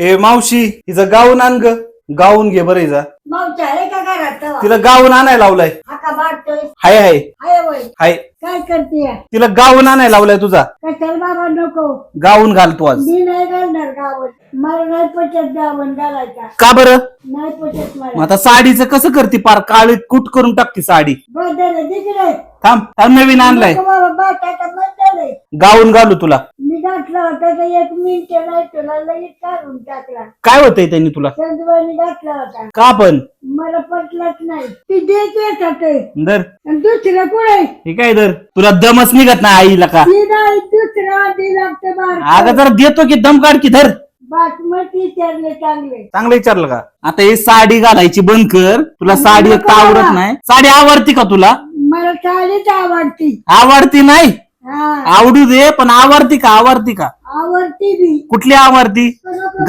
ए मावशी हिचं गाऊन आण ग. गाऊन घे बरं हिचा. मावच्या आहे का घरात तेव्हा? तिला गाऊन आणायला लावलाय. हाका हाय हाय. आहे वय हाय. काय करते? तिला गाऊन आणायला लावलाय तुझा. कशाला बाबा नको? गाऊन घालतो आज. मी नाही घालणार गावन मला नाही पटत गावन घालायचा का बरं? नाही पटत मग मला आता साडीचं कसं करते पार? काळी कुट करून टाकते साडी. बदल तिकडे थांब थांब नवीन आणलाय. बाबा बाटाचा आहे. गाऊन घालू तुला. मी घातला होता तर एक मिनिट नाही तुला लगेच काढून टाकला. काय होतंय त्यांनी तुला? घातला होता. का पण? मला पटलंच नाही. ती देते का ते? दर आणि दुसरं कुठे हे काय दर तुला दमच निघत नाही आईला का? ती नाही दुसरं आधी लागतं बार अगं जरा देतो की दम काढ की धर. बासमती विचारले चांगले. चांगलं विचारलं का? आता ही साडी घालायची बंद कर. तुला साडी एक तर आवडत नाही. साडी आवडती का तुला? मला साडीच आवडती. आवडती नाही? आवडू दे पण आवडती का आवडती का? आवडती बी. कुठली आवडती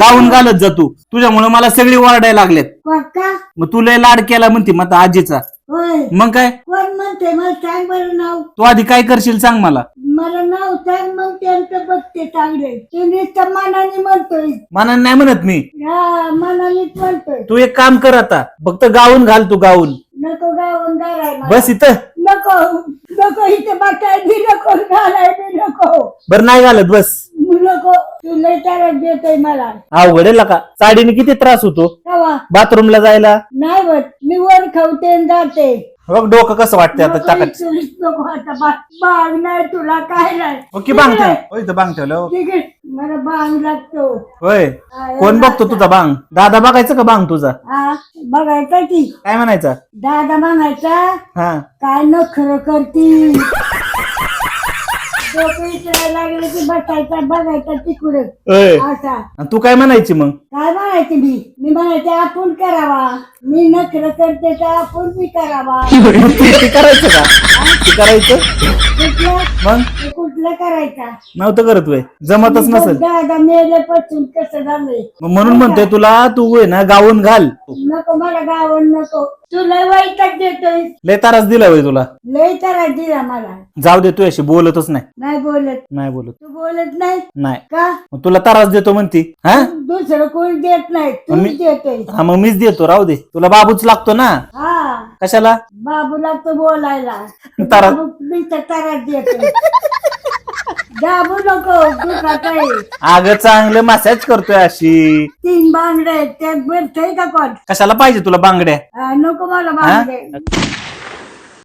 गाऊन घालत जा तू. तुझ्यामुळे मला सगळी ओरडायला लागलेत. पक्का मग तुला लाड केला म्हणते मग आजीचा. होय. मग काय? कोण म्हणते मला सांग बरं नाव. तू आधी काय करशील सांग मला. मला नाव सांग मग त्यांचं बघते चांगले ते मनाने म्हणतोय. मनाने नाही म्हणत मी. हा मनानेच म्हणतोय. तू एक काम कर आता. फक्त गाऊन घाल तू गाऊन. नको गावून घालाय मला. बस इथं. नको. नको इथे नको घालाय नको. बरं नाही घालत बस. नको तू लय त्रास देतोय मला. अवघड आहे का साडीने किती त्रास होतो? कवा? बाथरूमला जायला? नाही होत. मी वर खावते आणि जाते. बघ डोकं कसं वाटतंय आता नको चाकत. इथूनच नको आता बा- बाग नाही तुला काय नाही. ओके बांग ठेव. होय इथं बांग ठेवलं. मला बांग लागतो. होय? कोण बघतो तुझा बांग? दादा बघायचं का बांग तुझा? हा बघायचा की. काय म्हणायचा? दादा म्हणायचा हा. काय नखर करती डोकं इचरायला लागले की बसायचा बघायचा तिकडे. होय. असा. आणि तू काय म्हणायची मग? काय म्हणायचे मी? मी म्हणायचे आपण करावा. मी नखर करते तर आपण बी करावा. तू करायचं का? ते करायचं? कुठलं? मग? कुठलं करायचा. नव्हतं करत वय. जमतच नसेल. दादा कसं झालंय. मग म्हणून म्हणतोय तुला तू आहे ना गाऊन घाल. नको मला गावन नको. तुला वैताग देतोय? लय तारास दिला वय तुला. लय त्रास दिला मला. जाऊ दे तू अशी बोलतच नाही. नाही बोलत. नाही बोलत. तू बोलत नाही? नाही. का? मग तुला त्रास देतो म्हणती. हा? दुसरं कोण देत नाही? तूच मी- देतोय. हा मग मीच देतो राहू दे. तुला बाबूच लागतो ना. हा. कशाला? बाबूला तो बोलायला. तारा- बाबू नुसतं तारात देतोय. दाबू नको आहे अगं चांगलं मसाज करतोय अशी. तीन बांगडे त्यात बसतोय का कोण? कशाला पाहिजे तुला बांगड्या? नको मला बांगडे